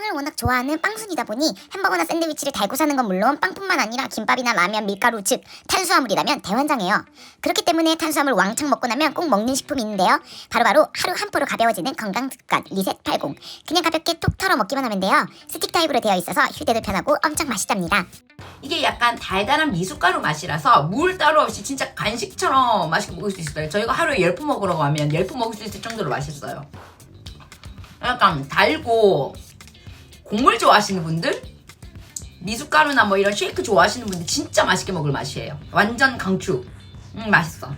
빵을 워낙 좋아하는 빵순이다 보니 햄버거나 샌드위치를 달고 사는 건 물론 빵뿐만 아니라 김밥이나 라면, 밀가루 즉 탄수화물이라면 대환장이에요. 그렇기 때문에 탄수화물 왕창 먹고 나면 꼭 먹는 식품이 있는데요. 바로바로 하루 한 포로 가벼워지는 건강 습관 리셋 80. 그냥 가볍게 톡 털어 먹기만 하면 돼요. 스틱 타입으로 되어 있어서 휴대도 편하고 엄청 맛있답니다. 이게 약간 달달한 미숫가루 맛이라서 물 따로 없이 진짜 간식처럼 맛있게 먹을 수 있어요. 저희가 하루에 10푼 먹으러 가면 10푼 먹을 수 있을 정도로 맛있어요. 약간 달고 곡물 좋아하시는 분들 미숫가루나 뭐 이런 쉐이크 좋아하시는 분들 진짜 맛있게 먹을 맛이에요. 완전 강추. 음 맛있어.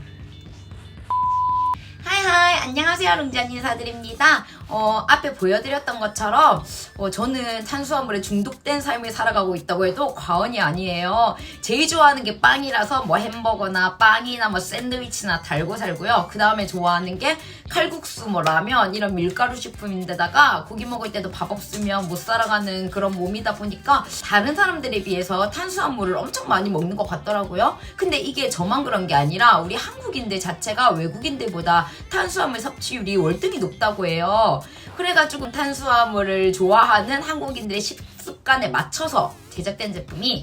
안녕하세요 룽잔 인사드립니다. 어, 앞에 보여드렸던 것처럼 어, 저는 탄수화물에 중독된 삶을 살아가고 있다고 해도 과언이 아니에요. 제일 좋아하는 게 빵이라서 뭐 햄버거나 빵이나 뭐 샌드위치나 달고 살고요. 그 다음에 좋아하는 게 칼국수 뭐 라면 이런 밀가루 식품인데다가 고기 먹을 때도 밥 없으면 못 살아가는 그런 몸이다 보니까 다른 사람들에 비해서 탄수화물을 엄청 많이 먹는 것 같더라고요. 근데 이게 저만 그런 게 아니라 우리 한국인들 자체가 외국인들보다 탄수화물 섭취율이 월등히 높다고 해요. 그래가지고 탄수화물을 좋아하는 한국인들의 식습관에 맞춰서 제작된 제품이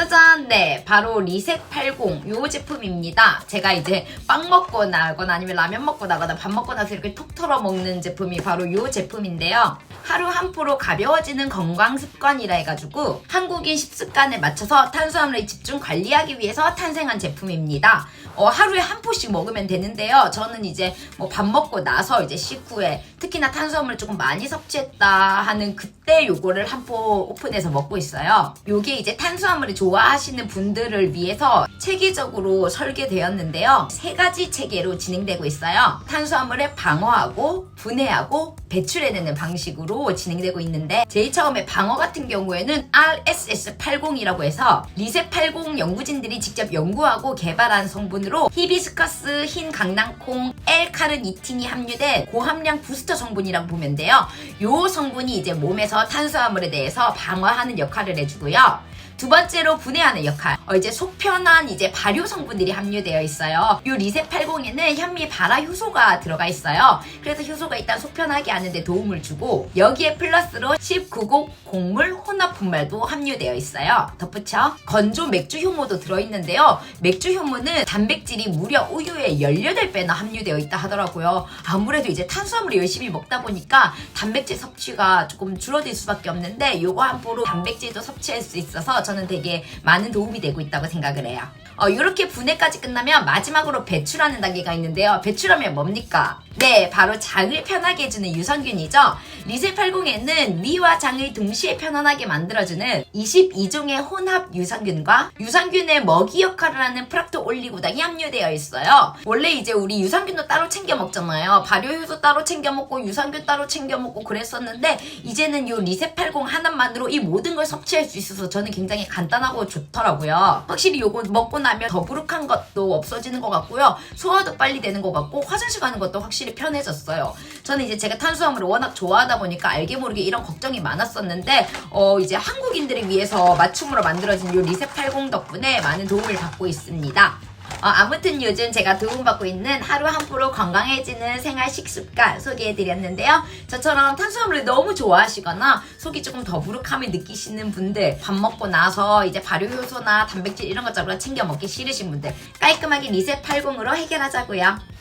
짜잔! 네, 바로 리셋 80. 요 제품입니다. 제가 이제 빵 먹고 나거나 아니면 라면 먹고 나거나 밥 먹고 나서 이렇게 톡 털어 먹는 제품이 바로 요 제품인데요. 하루 한 포로 가벼워지는 건강 습관이라 해가지고 한국인 식습관에 맞춰서 탄수화물을 집중 관리하기 위해서 탄생한 제품입니다. 어, 하루에 한 포씩 먹으면 되는데요. 저는 이제 뭐 밥 먹고 나서 이제 식후에 특히나 탄수화물을 조금 많이 섭취했다 하는 그때 요거를 한 포 오픈해서 먹고 있어요. 요게 이제 탄수화물을 좋아하시는 분들을 위해서 체계적으로 설계되었는데요. 세 가지 체계로 진행되고 있어요. 탄수화물을 방어하고 분해하고 배출해내는 방식으로 진행되고 있는데 제일 처음에 방어 같은 경우에는 RSS80이라고 해서 리셋80 연구진들이 직접 연구하고 개발한 성분으로 히비스커스, 흰 강낭콩, L카르니틴이 함유된 고함량 부스터 성분이라고 보면 돼요. 요 성분이 이제 몸에서 탄수화물에 대해서 방어하는 역할을 해주고요. 두 번째로 분해하는 역할. 어, 이제 속편한 이제 발효 성분들이 함유되어 있어요. 이 리셋 80에는 현미 발화 효소가 들어가 있어요. 그래서 효소가 일단 속편하게 하는데 도움을 주고 여기에 플러스로 19곡 곡물 혼합 분말도 함유되어 있어요. 덧붙여 건조 맥주 효모도 들어있는데요. 맥주 효모는 단백질이 무려 우유의 18배나 함유되어 있다 하더라고요. 아무래도 이제 탄수화물을 열심히 먹다 보니까 단백질 섭취가 조금 줄어들 수밖에 없는데 요거 한 포로 단백질도 섭취할 수 있어서 저는 되게 많은 도움이 되고 있다고 생각을 해요. 어, 이렇게 분해까지 끝나면 마지막으로 배출하는 단계가 있는데요. 배출하면 뭡니까? 네, 바로 장을 편하게 해주는 유산균이죠. 리셀 80에는 위와 장을 동시에 편안하게 만들어주는 22종의 혼합 유산균과 유산균의 먹이 역할을 하는 프락토 올리고당이 함유되어 있어요. 원래 이제 우리 유산균도 따로 챙겨 먹잖아요. 발효효소 따로 챙겨 먹고 유산균 따로 챙겨 먹고 그랬었는데 이제는 이 리셋 80 하나만으로 이 모든 걸 섭취할 수 있어서 저는 굉장히 간단하고 좋더라고요. 확실히 요거 먹고 나면 더부룩한 것도 없어지는 것 같고요. 소화도 빨리 되는 것 같고 화장실 가는 것도 확실히 편해졌어요. 저는 이제 제가 탄수화물을 워낙 좋아하다 보니까 알게 모르게 이런 걱정이 많았었는데 어 이제 한국인들을 위해서 맞춤으로 만들어진 요 리셋 80 덕분에 많은 도움을 받고 있습니다. 어, 아무튼 요즘 제가 도움받고 있는 하루 한 포로 건강해지는 생활 식습관 소개해드렸는데요. 저처럼 탄수화물을 너무 좋아하시거나 속이 조금 더부룩함을 느끼시는 분들, 밥 먹고 나서 이제 발효효소나 단백질 이런 것 저런 챙겨 먹기 싫으신 분들, 깔끔하게 리셋 80으로 해결하자고요.